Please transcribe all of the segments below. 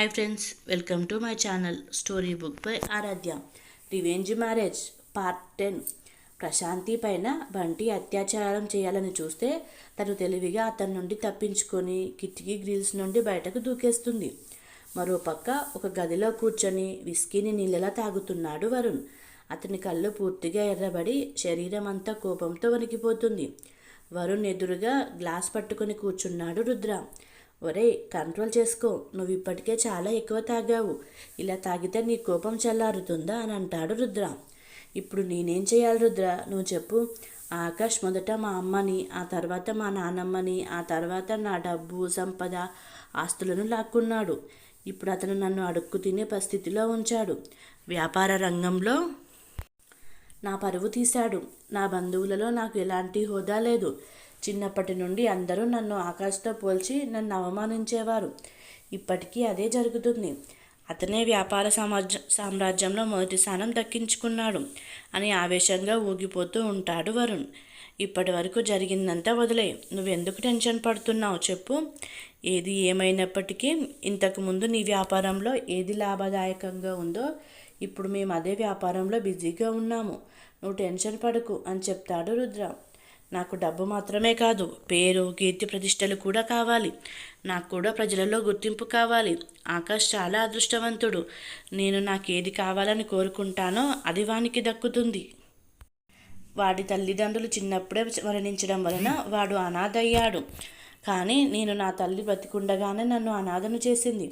Hi friends welcome to my channel story book by Aaradhya revenge marriage part ten Prashanti పైన బంటి అత్యాచారం చేయాలని చూస్తే తను తెలివిగా అతని నుండి తప్పించుకొని కిటికీ గ్రిల్స్ నుండి బయటకు దూకేస్తుంది. మరోపక్క ఒక గదిలో కూర్చొని విస్కీని నీళ్ళలా తాగుతున్నాడు వరుణ్. అతని కళ్ళు పూర్తిగా ఎర్రబడి శరీరం అంతా కోపంతో వణికిపోతుంది. వరుణ్ ఎదురుగా గ్లాస్ పట్టుకొని కూర్చున్నాడు రుద్ర. ఒరే కంట్రోల్ చేసుకో. నువ్వు ఇప్పటికే చాలా ఎక్కువ తాగావు. ఇలా తాగితే నీ కోపం చల్లారుతుందా అని అంటాడు రుద్ర. ఇప్పుడు నేనేం చేయాలి రుద్ర? నువ్వు చెప్పు. ఆకాష్ మొదట మా అమ్మని ఆ తర్వాత మా నాన్నమ్మని ఆ తర్వాత నా డబ్బు సంపద ఆస్తులను లాక్కున్నాడు. ఇప్పుడు అతను నన్ను అడుక్కు తినే పరిస్థితిలో ఉంచాడు. వ్యాపార రంగంలో నా పరువు తీశాడు. నా బంధువులలో నాకు ఎలాంటి హోదా లేదు. చిన్నప్పటి నుండి అందరూ నన్ను ఆకాష్తో పోల్చి నన్ను అవమానించేవారు. ఇప్పటికీ అదే జరుగుతుంది. అతనే వ్యాపార సమాజ సామ్రాజ్యంలో మొదటి స్థానం దక్కించుకున్నాడు అని ఆవేశంగా ఊగిపోతూ ఉంటాడు వరుణ్. ఇప్పటి వరకు జరిగిందంతా వదిలే. నువ్వెందుకు టెన్షన్ పడుతున్నావు చెప్పు. ఏది ఏమైనప్పటికీ ఇంతకుముందు నీ వ్యాపారంలో ఏది లాభదాయకంగా ఉందో ఇప్పుడు మేము అదే వ్యాపారంలో బిజీగా ఉన్నాము. నువ్వు టెన్షన్ పడకు అని చెప్తాడు రుద్ర. నాకు డబ్బు మాత్రమే కాదు పేరు కీర్తి ప్రతిష్టలు కూడా కావాలి. నాకు కూడా ప్రజలలో గుర్తింపు కావాలి. ఆకాష్ చాలా అదృష్టవంతుడు. నేను నాకేది కావాలని కోరుకుంటానో అది వానికి దక్కుతుంది. వాడి తల్లిదండ్రులు చిన్నప్పుడే మరణించడం వలన వాడు అనాథయ్యాడు కానీ నేను నా తల్లి బతికుండగానే నన్ను అనాథను చేసింది.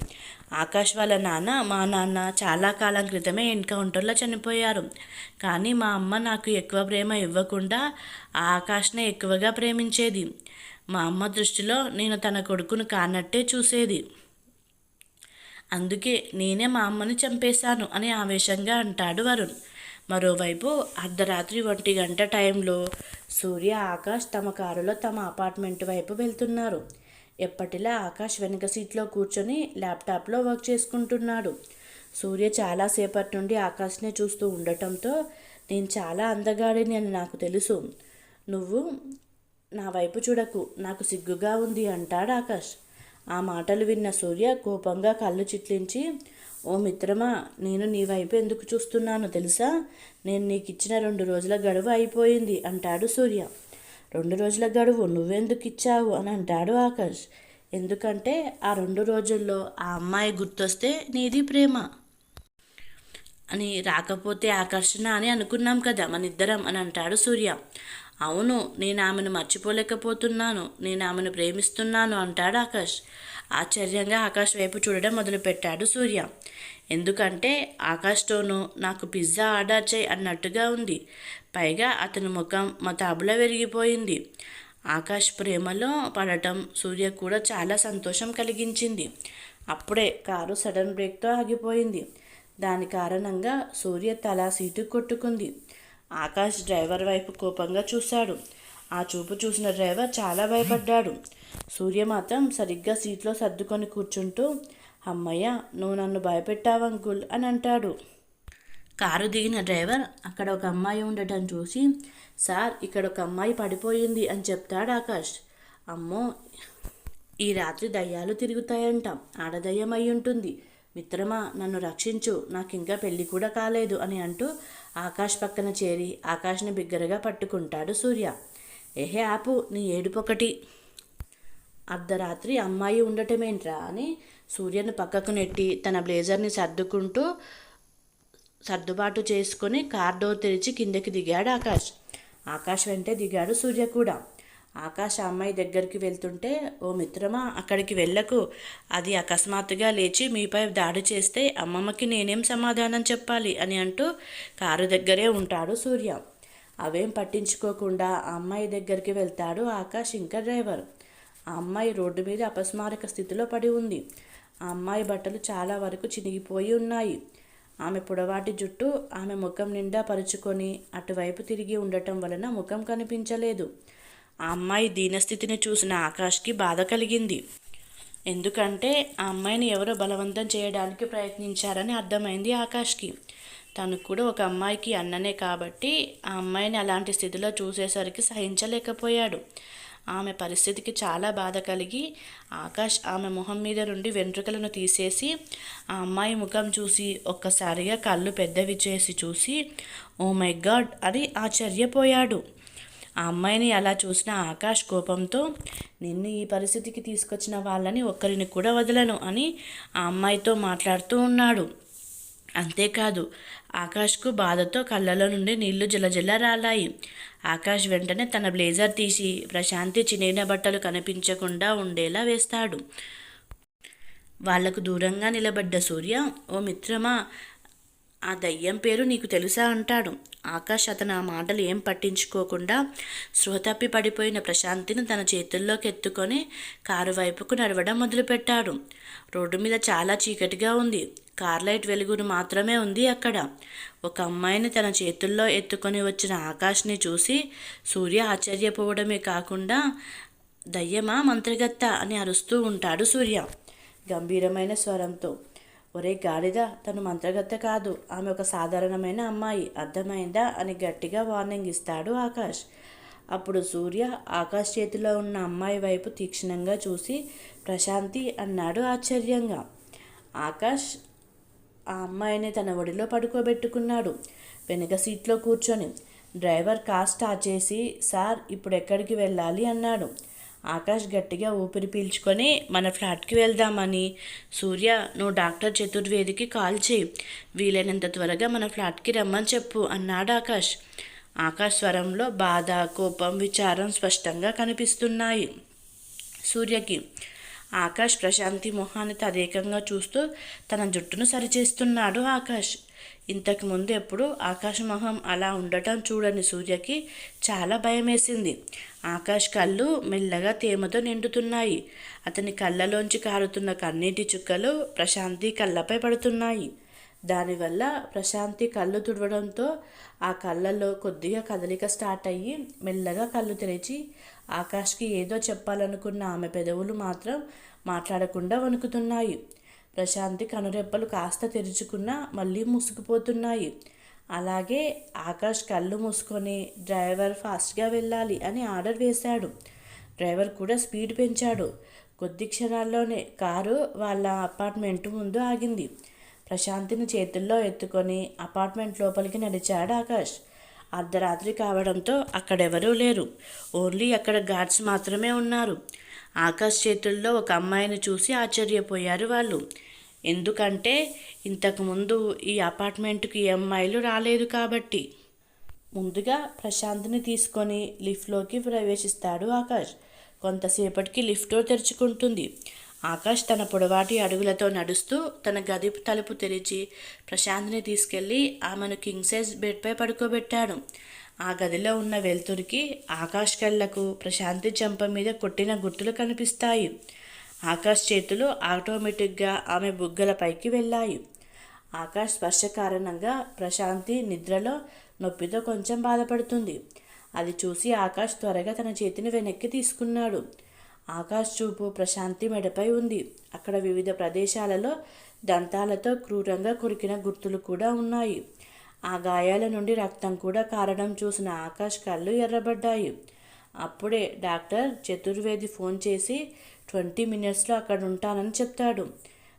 ఆకాష్ వాళ్ళ నాన్న మా నాన్న చాలా కాలం క్రితమే ఎన్కౌంటర్లో చనిపోయారు. కానీ మా అమ్మ నాకు ఎక్కువ ప్రేమ ఇవ్వకుండా ఆ ఆకాష్నే ఎక్కువగా ప్రేమించేది. మా అమ్మ దృష్టిలో నేను తన కొడుకును కానట్టే చూసేది. అందుకే నేనే మా అమ్మని చంపేశాను అని ఆవేశంగా అంటాడు వరుణ్. మరోవైపు అర్ధరాత్రి ఒంటి గంట టైంలో సూర్య ఆకాష్ తమ కారులో తమ అపార్ట్మెంట్ వైపు వెళ్తున్నారు. ఎప్పటిలా ఆకాష్ వెనుక సీట్లో కూర్చొని ల్యాప్టాప్లో వర్క్ చేసుకుంటున్నాడు. సూర్య చాలాసేపటి నుండి ఆకాష్నే చూస్తూ ఉండటంతో నేను చాలా అందగాడిని అని నాకు తెలుసు. నువ్వు నా వైపు చూడకు. నాకు సిగ్గుగా ఉంది అంటాడు ఆకాష్. ఆ మాటలు విన్న సూర్య కోపంగా కళ్ళు చిట్లించి ఓ మిత్రమా నేను నీ వైపు ఎందుకు చూస్తున్నాను తెలుసా? నేను నీకు ఇచ్చిన రెండు రోజుల గడువు అయిపోయింది అంటాడు సూర్య. రెండు రోజుల గడువు నువ్వెందుకు ఇచ్చావు అని అంటాడు ఆకాష్. ఎందుకంటే ఆ రెండు రోజుల్లో ఆ అమ్మాయి గుర్తొస్తే నీది ప్రేమ. అని రాకపోతే ఆకర్షణ అని అనుకున్నాం కదా మన ఇద్దరం అని అంటాడు సూర్య. అవును నేను ఆమెను మర్చిపోలేకపోతున్నాను నేను ఆమెను ప్రేమిస్తున్నాను అంటాడు ఆకాష్. ఆశ్చర్యంగా ఆకాష్ వైపు చూడడం మొదలుపెట్టాడు సూర్య. ఎందుకంటే ఆకాష్తోనూ నాకు పిజ్జా ఆర్డర్ చేయి అన్నట్టుగా ఉంది. పైగా అతని ముఖం మతాబులా విరిగిపోయింది. ఆకాష్ ప్రేమలో పడటం సూర్య కూడా చాలా సంతోషం కలిగించింది. అప్పుడే కారు సడన్ బ్రేక్తో ఆగిపోయింది. దాని కారణంగా సూర్య తల సీటు కొట్టుకుంది. ఆకాష్ డ్రైవర్ వైపు కోపంగా చూశాడు. ఆ చూపు చూసిన డ్రైవర్ చాలా భయపడ్డాడు. సూర్య మాత్రం సరిగ్గా సీట్లో సర్దుకొని కూర్చుంటూ అమ్మయ్య నువ్వు నన్ను భయపెట్టావు అంకుల్ అని అంటాడు. కారు దిగిన డ్రైవర్ అక్కడ ఒక అమ్మాయి ఉండటం చూసి సార్ ఇక్కడ ఒక అమ్మాయి పడిపోయింది అని చెప్తాడు ఆకాష్. అమ్మో ఈ రాత్రి దయ్యాలు తిరుగుతాయంట ఆడదయ్యం అయి ఉంటుంది మిత్రమా నన్ను రక్షించు నాకు ఇంకా పెళ్ళి కూడా కాలేదు అని అంటూ ఆకాష్ పక్కన చేరి ఆకాష్ని బిగ్గరగా పట్టుకుంటాడు సూర్య. ఏహే ఆపు నీ ఏడుపొకటి. అర్ధరాత్రి అమ్మాయి ఉండటమేంట్రా అని సూర్యను పక్కకు నెట్టి తన బ్లేజర్ని సర్దుకుంటూ సర్దుబాటు చేసుకొని కార్ డోర్ తెరిచి కిందకి దిగాడు ఆకాష్. ఆకాష్ వెంటే దిగాడు సూర్య కూడా. ఆకాశ అమ్మాయి దగ్గరికి వెళ్తుంటే ఓ మిత్రమా అక్కడికి వెళ్ళకు. అది అకస్మాత్తుగా లేచి మీపై దాడి చేస్తే అమ్మమ్మకి నేనేం సమాధానం చెప్పాలి? అని అంటూ కారు దగ్గరే ఉంటాడు సూర్య. అవేం పట్టించుకోకుండా అమ్మాయి దగ్గరికి వెళ్తాడు ఆకాష్ ఇంకా డ్రైవర్. ఆ అమ్మాయి రోడ్డు మీద అపస్మారక స్థితిలో పడి ఉంది. ఆ అమ్మాయి బట్టలు చాలా వరకు చినిగిపోయి ఉన్నాయి. ఆమె పొడవాటి జుట్టు ఆమె ముఖం నిండా పరుచుకొని అటువైపు తిరిగి ఉండటం వలన ముఖం కనిపించలేదు. ఆ అమ్మాయి దీనస్థితిని చూసిన ఆకాష్కి బాధ కలిగింది. ఎందుకంటే ఆ అమ్మాయిని ఎవరో బలవంతం చేయడానికి ప్రయత్నించారని అర్థమైంది ఆకాష్కి. తను కూడా ఒక అమ్మాయికి అన్ననే కాబట్టి ఆ అమ్మాయిని అలాంటి స్థితిలో చూసేసరికి సహించలేకపోయాడు. ఆమె పరిస్థితికి చాలా బాధ కలిగి ఆకాష్ ఆమె ముఖం మీద నుండి వెంట్రుకలను తీసేసి ఆ అమ్మాయి ముఖం చూసి ఒక్కసారిగా కళ్ళు పెద్దవి చేసి చూసి ఓ మై గాడ్ అని ఆశ్చర్యపోయాడు. ఆ అమ్మాయిని అలా చూసిన ఆకాష్ కోపంతో నిన్ను ఈ పరిస్థితికి తీసుకొచ్చిన వాళ్ళని ఒక్కరిని కూడా వదలను అని ఆ అమ్మాయితో మాట్లాడుతూ ఉన్నాడు. అంతేకాదు ఆకాష్కు బాధతో కళ్ళలో నుండి నీళ్ళు జలజల రాలాయి. ఆకాష్ వెంటనే తన బ్లేజర్ తీసి ప్రశాంతి చినిగిన బట్టలు కనిపించకుండా ఉండేలా వేస్తాడు. వాళ్ళకు దూరంగా నిలబడ్డ సూర్య ఓ మిత్రమా ఆ దయ్యం పేరు నీకు తెలుసా అంటాడు. ఆకాష్ అతను ఆ మాటలు ఏం పట్టించుకోకుండా స్పృహ తప్పి పడిపోయిన ప్రశాంతిని తన చేతుల్లోకి ఎత్తుకొని కారు వైపుకు నడవడం మొదలుపెట్టాడు. రోడ్డు మీద చాలా చీకటిగా ఉంది. కార్ లైట్ వెలుగును మాత్రమే ఉంది అక్కడ. ఒక అమ్మాయిని తన చేతుల్లో ఎత్తుకొని వచ్చిన ఆకాష్ని చూసి సూర్య ఆశ్చర్యపోవడమే కాకుండా దయ్యమా మంత్రగత్త అని అరుస్తూ ఉంటాడు సూర్య. గంభీరమైన స్వరంతో ఒరే గాడిద తను మంత్రగత్త కాదు. ఆమె ఒక సాధారణమైన అమ్మాయి. అర్థమైందా? అని గట్టిగా వార్నింగ్ ఇస్తాడు ఆకాష్. అప్పుడు సూర్య ఆకాష్ చేతిలో ఉన్న అమ్మాయి వైపు తీక్షణంగా చూసి ప్రశాంతి అన్నాడు ఆశ్చర్యంగా. ఆకాష్ ఆ అమ్మాయిని తన ఒడిలో పడుకోబెట్టుకున్నాడు. వెనుక సీట్లో కూర్చొని డ్రైవర్ కార్ స్టార్ట్ చేసి సార్ ఇప్పుడు ఎక్కడికి వెళ్ళాలి అన్నాడు. ఆకాష్ గట్టిగా ఊపిరి పీల్చుకొని మన ఫ్లాట్కి వెళ్దామని. సూర్య నువ్వు డాక్టర్ చతుర్వేదికి కాల్ చేయి వీలైనంత త్వరగా మన ఫ్లాట్కి రమ్మని చెప్పు అన్నాడు ఆకాష్. ఆకాష్ స్వరంలో బాధ కోపం విచారం స్పష్టంగా కనిపిస్తున్నాయి సూర్యకి. ఆకాష్ ప్రశాంతి మొహాన్ని తదేకంగా చూస్తూ తన జుట్టును సరిచేస్తున్నాడు ఆకాష్. ఇంతకు ముందు ఎప్పుడు ఆకాశమొహం అలా ఉండటం చూడని సూర్యకి చాలా భయమేసింది. ఆకాష్ కళ్ళు మెల్లగా తేమతో నిండుతున్నాయి. అతని కళ్ళలోంచి కారుతున్న కన్నీటి చుక్కలు ప్రశాంతి కళ్ళపై పడుతున్నాయి. దానివల్ల ప్రశాంతి కళ్ళు తుడవడంతో ఆ కళ్ళల్లో కొద్దిగా కదలిక స్టార్ట్ అయ్యి మెల్లగా కళ్ళు తెరిచి ఆకాష్కి ఏదో చెప్పాలనుకున్న ఆమె పెదవులు మాత్రం మాట్లాడకుండా వణుకుతున్నాయి. ప్రశాంతి కనురెప్పలు కాస్త తెరుచుకున్నా మళ్ళీ మూసుకుపోతున్నాయి అలాగే ఆకాష్ కళ్ళు మూసుకొని డ్రైవర్ ఫాస్ట్గా వెళ్ళాలి అని ఆర్డర్ వేశాడు. డ్రైవర్ కూడా స్పీడ్ పెంచాడు. కొద్ది క్షణాల్లోనే కారు వాళ్ళ అపార్ట్మెంట్ ముందు ఆగింది. ప్రశాంతిని చేతుల్లో ఎత్తుకొని అపార్ట్మెంట్ లోపలికి నడిచాడు ఆకాష్. అర్ధరాత్రి కావడంతో అక్కడెవరూ లేరు. ఓన్లీ అక్కడ గార్డ్స్ మాత్రమే ఉన్నారు. ఆకాష్ చేతుల్లో ఒక అమ్మాయిని చూసి ఆశ్చర్యపోయారు వాళ్ళు. ఎందుకంటే ఇంతకుముందు ఈ అపార్ట్మెంట్కి అమ్మాయిలు రాలేదు కాబట్టి. ముందుగా ప్రశాంత్ని తీసుకొని లిఫ్ట్లోకి ప్రవేశిస్తాడు ఆకాష్. కొంతసేపటికి లిఫ్ట్ తెరుచుకుంటుంది. ఆకాష్ తన పొడవాటి అడుగులతో నడుస్తూ తన గది తలుపు తెరిచి ప్రశాంత్ని తీసుకెళ్ళి ఆమెను కింగ్ సైజ్ బెడ్పై పడుకోబెట్టాడు. ఆ గదిలో ఉన్న వెలుతురికి ఆకాష్ కళ్ళకు ప్రశాంతి చెంప మీద కొట్టిన గుర్తులు కనిపిస్తాయి. ఆకాష్ చేతులు ఆటోమేటిక్గా ఆమె బుగ్గలపైకి వెళ్ళాయి. ఆకాష్ స్పర్శ కారణంగా ప్రశాంతి నిద్రలో నొప్పితో కొంచెం బాధపడుతుంది. అది చూసి ఆకాష్ త్వరగా తన చేతిని వెనక్కి తీసుకున్నాడు. ఆకాష్ చూపు ప్రశాంతి మెడపై ఉంది. అక్కడ వివిధ ప్రదేశాలలో దంతాలతో క్రూరంగా కొరికిన గుర్తులు కూడా ఉన్నాయి. ఆ గాయాల నుండి రక్తం కూడా కారడం చూసిన ఆకాష్ కళ్ళు ఎర్రబడ్డాయి. అప్పుడే డాక్టర్ చతుర్వేది ఫోన్ చేసి ట్వంటీ మినిట్స్లో అక్కడ ఉంటానని చెప్తాడు.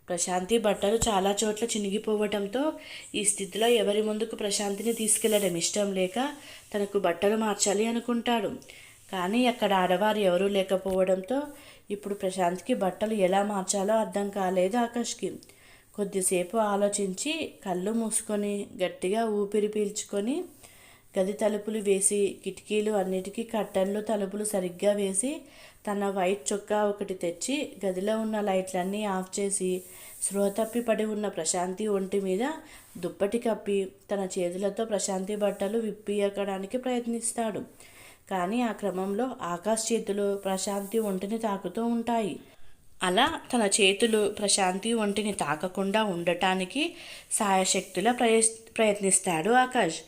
ప్రశాంతి బట్టలు చాలా చోట్ల చినిగిపోవడంతో ఈ స్థితిలో ఎవరి ముందుకు ప్రశాంతిని తీసుకెళ్ళడం ఇష్టం లేక తనకు బట్టలు మార్చాలి అనుకుంటాడు. కానీ అక్కడ ఆడవారు ఎవరూ లేకపోవడంతో ఇప్పుడు ప్రశాంత్కి బట్టలు ఎలా మార్చాలో అర్థం కాలేదు ఆకాష్కి. కొద్దిసేపు ఆలోచించి కళ్ళు మూసుకొని గట్టిగా ఊపిరి పీల్చుకొని గది తలుపులు వేసి కిటికీలు అన్నిటికీ కట్టన్లు తలుపులు సరిగ్గా వేసి తన వైట్ చొక్కా ఒకటి తెచ్చి గదిలో ఉన్న లైట్లన్నీ ఆఫ్ చేసి స్పృహ తప్పి పడి ఉన్న ప్రశాంతి ఒంటి మీద దుప్పటి కప్పి తన చేతులతో ప్రశాంతి బట్టలు విప్పియకడానికి ప్రయత్నిస్తాడు. కానీ ఆ క్రమంలో ఆకాశ్ చేతులు ప్రశాంతి ఒంటిని తాకుతూ ఉంటాయి. అలా తన చేతులు ప్రశాంతి ఒంటిని తాకకుండా ఉండటానికి సాయశక్తుల ప్రయ ప్రయత్నిస్తాడు ఆకాష్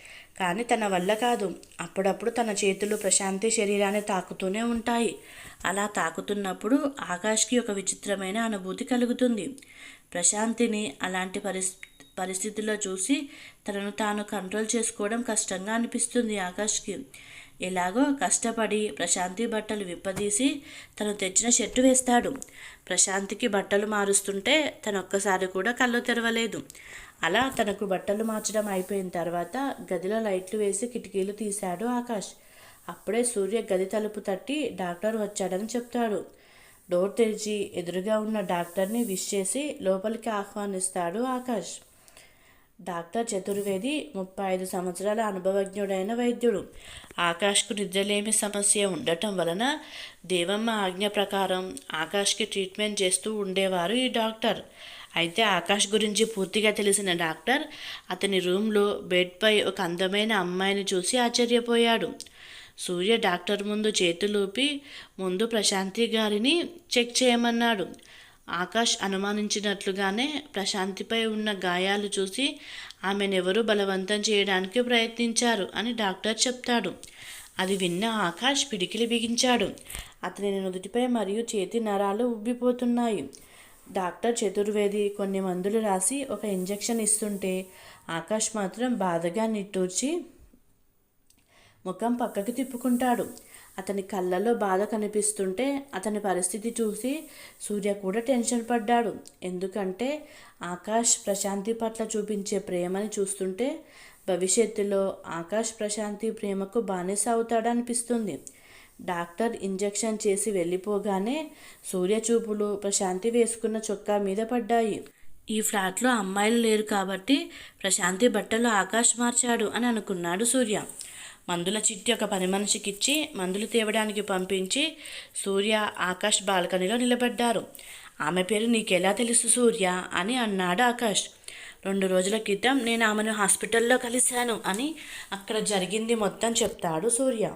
కానీ తన వల్ల కాదు. అప్పుడప్పుడు తన చేతులు ప్రశాంతి శరీరాన్ని తాకుతూనే ఉంటాయి. అలా తాకుతున్నప్పుడు ఆకాష్కి ఒక విచిత్రమైన అనుభూతి కలుగుతుంది. ప్రశాంతిని అలాంటి పరిస్థి పరిస్థితుల్లో చూసి తనను తాను కంట్రోల్ చేసుకోవడం కష్టంగా అనిపిస్తుంది ఆకాష్కి. ఎలాగో కష్టపడి ప్రశాంతి బట్టలు విప్పదీసి తను తెచ్చిన షర్టు వేస్తాడు. ప్రశాంతికి బట్టలు మారుస్తుంటే తను ఒక్కసారి కూడా కళ్ళు తెరవలేదు. అలా తనకు బట్టలు మార్చడం అయిపోయిన తర్వాత గదిలో లైట్లు వేసి కిటికీలు తీశాడు ఆకాష్. అప్పుడే సూర్య గది తలుపు తట్టి డాక్టర్ వచ్చాడని చెప్తాడు. డోర్ తెరిచి ఎదురుగా ఉన్న డాక్టర్ని విష్ చేసి లోపలికి ఆహ్వానిస్తాడు ఆకాష్. డాక్టర్ చతుర్వేది ముప్పై ఐదు సంవత్సరాల అనుభవజ్ఞుడైన వైద్యుడు. ఆకాష్కు నిద్రలేమి సమస్య ఉండటం వలన దేవమ్మ ఆజ్ఞ ప్రకారం ఆకాష్కి ట్రీట్మెంట్ చేస్తూ ఉండేవారు ఈ డాక్టర్. అయితే ఆకాష్ గురించి పూర్తిగా తెలిసిన డాక్టర్ అతని రూమ్లో బెడ్పై ఒక అందమైన అమ్మాయిని చూసి ఆశ్చర్యపోయాడు. సూర్య డాక్టర్ ముందు చేతులూపి ముందు ప్రశాంతి గారిని చెక్ చేయమన్నాడు. ఆకాష్ అనుమానించినట్లుగానే ప్రశాంతిపై ఉన్న గాయాలు చూసి ఆమెనెవరూ బలవంతం చేయడానికి ప్రయత్నించారు అని డాక్టర్ చెప్తాడు. అది విన్న ఆకాష్ పిడికిలి బిగించాడు. అతని నుదుటిపై మరియు చేతి నరాలు ఉబ్బిపోతున్నాయి. డాక్టర్ చతుర్వేది కొన్ని మందులు రాసి ఒక ఇంజెక్షన్ ఇస్తుంటే ఆకాష్ మాత్రం బాధగా నిట్టూర్చి ముఖం పక్కకి తిప్పుకుంటాడు. అతని కళ్ళల్లో బాధ కనిపిస్తుంటే అతని పరిస్థితి చూసి సూర్య కూడా టెన్షన్ పడ్డాడు. ఎందుకంటే ఆకాష్ ప్రశాంతి పట్ల చూపించే ప్రేమని చూస్తుంటే భవిష్యత్తులో ఆకాష్ ప్రశాంతి ప్రేమకు బానిస అవుతాడనిపిస్తుంది. డాక్టర్ ఇంజెక్షన్ చేసి వెళ్ళిపోగానే సూర్య చూపులు ప్రశాంతి వేసుకున్న చొక్కా మీద పడ్డాయి. ఈ ఫ్లాట్లో అమ్మాయిలు లేరు కాబట్టి ప్రశాంతి బట్టలు ఆకాష్ మార్చాడు అని అనుకున్నాడు సూర్య. మందుల చిట్టి ఒక పని మనిషికి ఇచ్చి మందులు తేవడానికి పంపించి సూర్య ఆకాష్ బాల్కనీలో నిలబడ్డారు. ఆమె పేరు నీకెలా తెలుసు సూర్య? అని అన్నాడు ఆకాష్. రెండు రోజుల క్రితం నేను ఆమెను హాస్పిటల్లో కలిశాను అని అక్కడ జరిగింది మొత్తం చెప్తాడు సూర్య.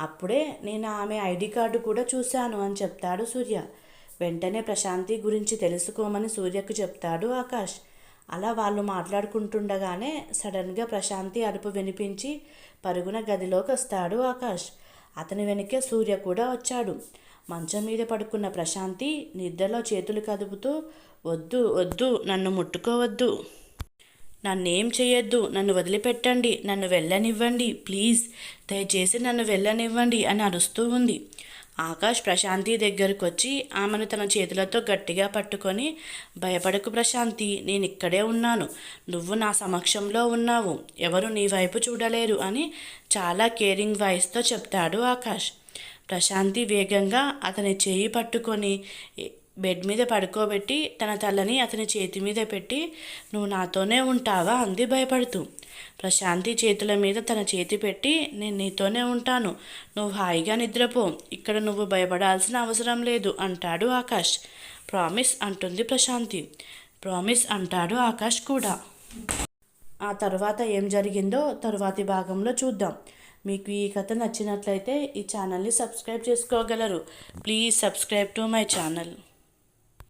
అప్పుడే నేను ఆమె ఐడి కార్డు కూడా చూశాను అని చెప్తాడు సూర్య. వెంటనే ప్రశాంతి గురించి తెలుసుకోమని సూర్యకు చెప్తాడు ఆకాష్. అలా వాళ్ళు మాట్లాడుకుంటుండగానే సడన్గా ప్రశాంతి అరుపు వినిపించి పరుగున గదిలోకి వస్తాడు ఆకాష్. అతని వెనకే సూర్య కూడా వచ్చాడు. మంచం మీద పడుకున్న ప్రశాంతి నిద్రలో చేతులు కదుపుతూ వద్దు వద్దు నన్ను ముట్టుకోవద్దు. నన్నేం చేయొద్దు నన్ను వదిలిపెట్టండి. నన్ను వెళ్ళనివ్వండి. ప్లీజ్ దయచేసి నన్ను వెళ్ళనివ్వండి అని అరుస్తూ ఉంది. ఆకాష్ ప్రశాంతి దగ్గరకు వచ్చి ఆమెను తన చేతులతో గట్టిగా పట్టుకొని భయపడకు ప్రశాంతి నేను ఇక్కడే ఉన్నాను. నువ్వు నా సమక్షంలో ఉన్నావు. ఎవరు నీ వైపు చూడలేరు అని చాలా కేరింగ్ వాయిస్తో చెప్తాడు ఆకాష్. ప్రశాంతి వేగంగా అతని చేయి పట్టుకొని బెడ్ మీద పడుకోబెట్టి తన తలని అతని చేతి మీద పెట్టి నువ్వు నాతోనే ఉంటావా? అంది భయపడుతూ. ప్రశాంతి చేతుల మీద తన చేతి పెట్టి నేను నీతోనే ఉంటాను. నువ్వు హాయిగా నిద్రపో. ఇక్కడ నువ్వు భయపడాల్సిన అవసరం లేదు అంటాడు ఆకాష్. ప్రామిస్ అంటుంది ప్రశాంతి. ప్రామిస్ అంటాడు ఆకాష్ కూడా. ఆ తర్వాత ఏం జరిగిందో తరువాతి భాగంలో చూద్దాం. మీకు ఈ కథ నచ్చినట్లయితే ఈ ఛానల్ని సబ్స్క్రైబ్ చేసుకోగలరు. Please subscribe to my channel.